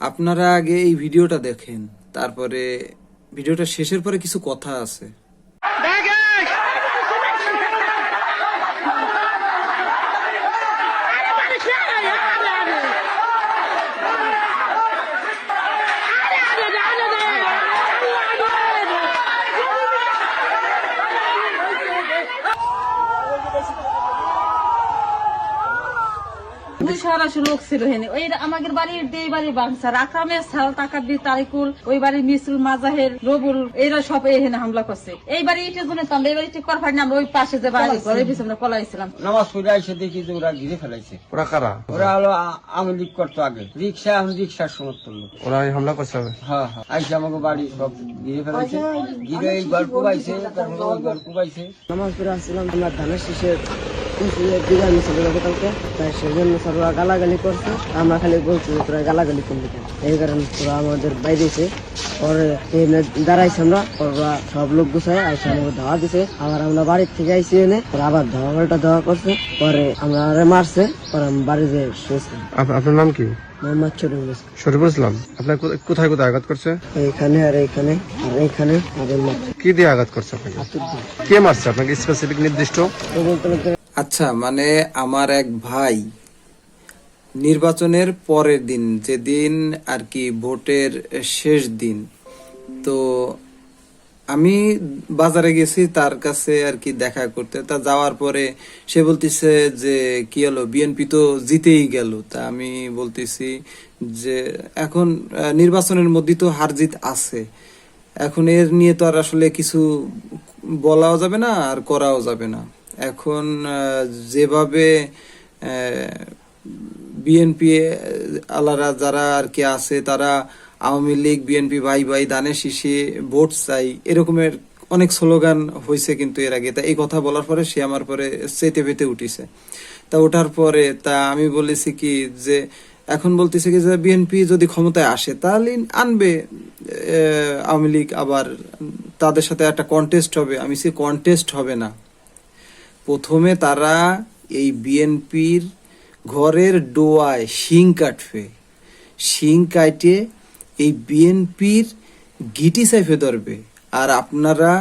আপনারা আগে এই ভিডিওটা দেখেন তারপরে ভিডিওটা শেষের পরে কিছু কথা আছে। দুইশো আড়াইশো লোক ছিল হেনে। ওই আমাদের বাড়ির এই বাড়ির বাংসার আকরামের সাল তাকাব্বির তারিকুল ওই বাড়ির মিসরুল মাজাহের রবুল এরা সব এখানে হামলা করছে। এই বাড়ি ইটের জন্য তো আমরা এই বাড়ি ঠিক করার পারিনি আমরা ওই পাশে যে বাড়ি ঘরের পিছনে আমরা পলাইছিলাম। নামাজ পড়ে এসে দেখি যে ওরা ঘিরে ফেলাইছে। ওরা কারা? ওরা হলো আ- আওয়ামী লীগ করতো আগে। রিক্সা আমি রিক্সার সমর্থন ওরা হামলা করছে হ্যাঁ হ্যাঁ। আইসে আমাকে বাড়ি সব ঘিরে ফেলাইছে। ঘিরে এই গল্প পাইছে তারপরে ওই গল্প পাইছে নামাজ পড়ে আসছিলাম তোমার ধানের শীষের সররা গালাগালি করছে আমরা খালি বলছি যে তোরা গালাগালি করলি কেন এই কারণে তোরা আমাদের বাইরেছে দাঁড়াইছে আমরা ওরা সব লোক গুছায় আইসে আমাকে ধাওয়া দিছে আবার আমরা বাড়ির থেকে আইসি এনে পরে আবার ধাওয়া পাল্টা ধাওয়া করছে পরে আমরা মারছে পরে আমি আপনার নাম কি? মোহাম্মদ শরীফুল ইসলাম। শরীফুল ইসলাম আপনার কোথায় কোথায় আঘাত করছে? এইখানে আর এইখানে আর এইখানে কি দিয়ে আঘাত করছে আপনাকে? কে মারছে আপনাকে? স্পেসিফিক নির্দিষ্ট? বলতে আচ্ছা মানে আমার এক ভাই নির্বাচনের পরের দিন, যেদিন আর কি ভোটের শেষ দিন, তো আমি বাজারে গেছি, তার কাছে আর কি দেখা করতে। তা যাওয়ার পরে সে বলতেছে যে, কি হলো? বিএনপি তো জিতেই গেল। তা আমি বলতেছি যে, এখন নির্বাচনের মধ্যে তো হার জিত আছে। এখন এর নিয়ে তো আর আসলে কিছু বলাও যাবে না, আর করাও যাবে না। এখন যেভাবে বিএনপি আলারা যারা আর কি আছে, তারা আওয়ামী লীগ বিএনপি ভাই ভাই দানে শীষে ভোট চাই, এরকমের অনেক স্লোগান হয়েছে কিন্তু এর আগে। তা এই কথা বলার পরে সে আমার পরে চেতে পেতে উঠিছে। তা ওঠার পরে, তা আমি বলেছি কি যে, এখন বলতেছে কি যে বিএনপি যদি ক্ষমতায় আসে, তাহলে আনবে আওয়ামী লীগ আবার। তাদের সাথে একটা কন্টেস্ট হবে। আমি সে কন্টেস্ট হবে না। প্রথমে তারা এই বিএনপির ঘরের ডোয়ায় শিং কাটবে। শিং কাটে এই বিএনপির গিটি সাইফে ধরবে। আর আপনারা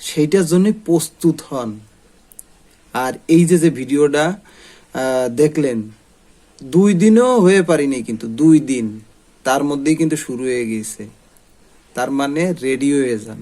সেইটার জন্য প্রস্তুত হন। আর এই যে যে ভিডিওটা দেখলেন, দুই দিনও হয়ে পারিনি কিন্তু, দুই দিন। তার মধ্যেই কিন্তু শুরু হয়ে গেছে তার মানে রেডি হয়ে যান।